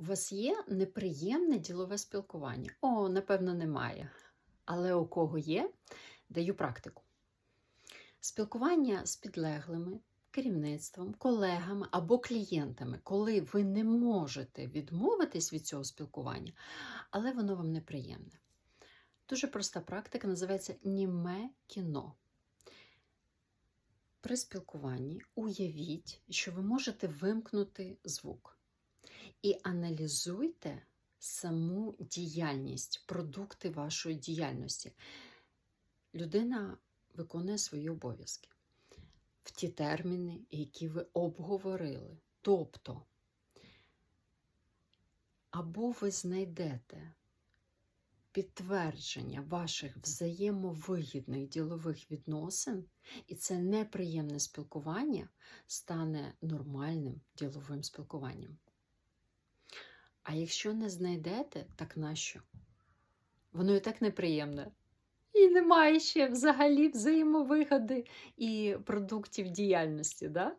У вас є неприємне ділове спілкування? О, напевно, немає. Але у кого є, даю практику. Спілкування з підлеглими, керівництвом, колегами або клієнтами, коли ви не можете відмовитись від цього спілкування, але воно вам неприємне. Дуже проста практика називається німе кіно. При спілкуванні уявіть, що ви можете вимкнути звук і аналізуйте саму діяльність, продукти вашої діяльності. Людина виконує свої обов'язки в ті терміни, які ви обговорили. Тобто, або ви знайдете підтвердження ваших взаємовигідних ділових відносин, і це неприємне спілкування стане нормальним діловим спілкуванням. А якщо не знайдете, так нащо? Воно і так неприємне. І немає ще взагалі взаємовигоди і продуктів діяльності, да?